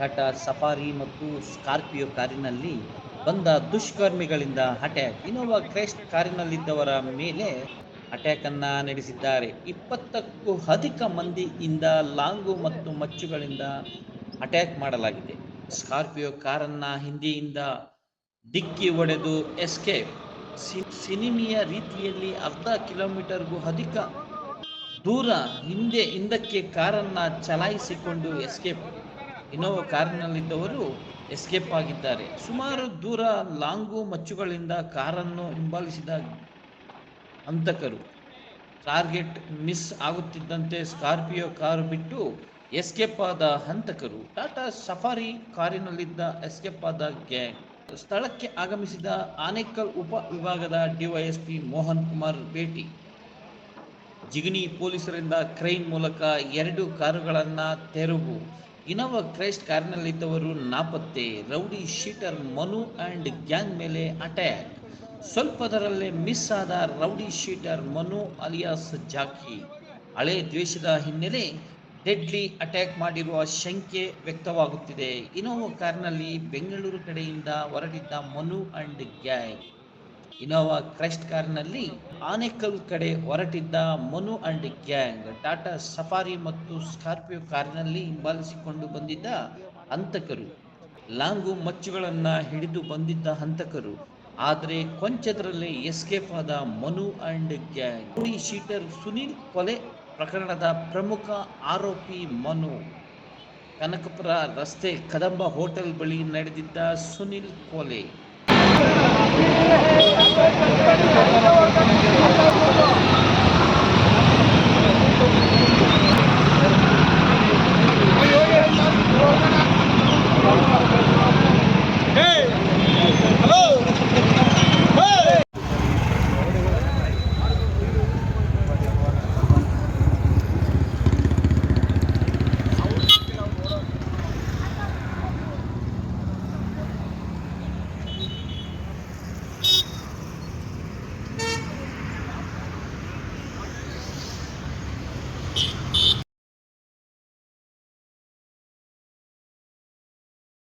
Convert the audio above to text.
Tata Safari ಮತ್ತು Scorpio ಕಾರಿನಲ್ಲಿ ಬಂದ ದುಷ್ಕರ್ಮಿಗಳಿಂದ ಅಟ್ಯಾಕ್. ಇನೋವಾ ಕ್ರೈಸ್ಟ್ ಕಾರಿನಲ್ಲಿದ್ದವರ ಮೇಲೆ ಅಟ್ಯಾಕ್ ಅನ್ನ ನಡೆಸಿದ್ದಾರೆ. ಇಪ್ಪತ್ತಕ್ಕೂ ಅಧಿಕ ಮಂದಿಯಿಂದ ಲಾಂಗು ಮತ್ತು ಮಚ್ಚುಗಳಿಂದ ಅಟ್ಯಾಕ್ ಮಾಡಲಾಗಿದೆ. ಸ್ಕಾರ್ಪಿಯೋ ಕಾರನ್ನ ಹಿಂದಿಯಿಂದ ಡಿಕ್ಕಿ ಒಡೆದು ಎಸ್ಕೇಪ್. ಸಿನಿಮಿಯ ರೀತಿಯಲ್ಲಿ ಅರ್ಧ ಕಿಲೋಮೀಟರ್ಗೂ ಅಧಿಕ ದೂರ ಹಿಂದೆ, ಹಿಂದಕ್ಕೆ ಕಾರನ್ನ ಚಲಾಯಿಸಿಕೊಂಡು ಎಸ್ಕೇಪ್. ಇನೋವಾ ಕಾರಿನಲ್ಲಿದ್ದವರು ಎಸ್ಕೇಪ್ ಆಗಿದ್ದಾರೆ. ಸುಮಾರು ದೂರ ಲಾಂಗು ಮಚ್ಚುಗಳಿಂದ ಕಾರನ್ನು ಹಿಂಬಾಲಿಸಿದ ಹಂತಕರು. ಟಾರ್ಗೆಟ್ ಮಿಸ್ ಆಗುತ್ತಿದ್ದಂತೆ ಸ್ಕಾರ್ಪಿಯೋ ಕಾರು ಬಿಟ್ಟು ಎಸ್ಕೇಪ್ ಆದ ಹಂತಕರು. ಟಾಟಾ ಸಫಾರಿ ಕಾರಿನಲ್ಲಿದ್ದ ಎಸ್ಕೇಪ್ ಆದ ಗ್ಯಾಂಗ್ ಸ್ಥಳಕ್ಕೆ ಆಗಮಿಸಿದ ಆನೇಕಲ್ ಉಪ ವಿಭಾಗದ ಡಿವೈಎಸ್ಪಿ ಮೋಹನ್ ಕುಮಾರ್ ಭೇಟಿ. ಜಿಗಣಿ ಪೊಲೀಸರಿಂದ ಕ್ರೈನ್ ಮೂಲಕ ಎರಡು ಕಾರುಗಳನ್ನು ತೆರವು. ಇನೋವಾ ಕ್ರೈಸ್ಟ್ ಕಾರ್ನಲ್ಲಿದ್ದವರು ನಾಪತ್ತೆ, rowdy sheeter Manu and gang ಮೇಲೆ ಅಟ್ಯಾಕ್. ಸ್ವಲ್ಪದರಲ್ಲೇ ಮಿಸ್ ಆದ rowdy sheeter Manu alias Jackie. ಹಳೆ ದ್ವೇಷದ ಹಿನ್ನೆಲೆ ಡೆಡ್ಲಿ ಅಟ್ಯಾಕ್ ಮಾಡಿರುವ ಶಂಕೆ ವ್ಯಕ್ತವಾಗುತ್ತಿದೆ. ಇನೋವಾ ಕಾರ್ನಲ್ಲಿ ಬೆಂಗಳೂರು ಕಡೆಯಿಂದ ಹೊರಟಿದ್ದ Manu and gang. Innova Crysta ಕಾರಿನಲ್ಲಿ ಆನೆಕಲ್ ಕಡೆ ಹೊರಟಿದ್ದ Manu and gang, Tata Safari ಮತ್ತು ಸ್ಕಾರ್ಪಿಯೋ ಕಾರಿನಲ್ಲಿ ಹಿಂಬಾಲಿಸಿಕೊಂಡು ಬಂದಿದ್ದ ಹಂತಕರು. ಲಾಂಗು ಮಚ್ಚುಗಳನ್ನು ಹಿಡಿದು ಬಂದಿದ್ದ ಹಂತಕರು. ಆದರೆ ಕೊಂಚದರಲ್ಲೇ ಎಸ್ಕೇಪ್ ಆದ ಮನು ಅಂಡ್ ಗ್ಯಾಂಗ್. ಗುಡಿ ಶೀಟರ್ ಸುನೀಲ್ ಕೊಲೆ ಪ್ರಕರಣದ ಪ್ರಮುಖ ಆರೋಪಿ ಮನು. ಕನಕಪುರ ರಸ್ತೆ ಕದಂಬ ಹೋಟೆಲ್ ಬಳಿ ನಡೆದಿದ್ದ ಸುನಿಲ್ ಕೊಲೆ. Thank you.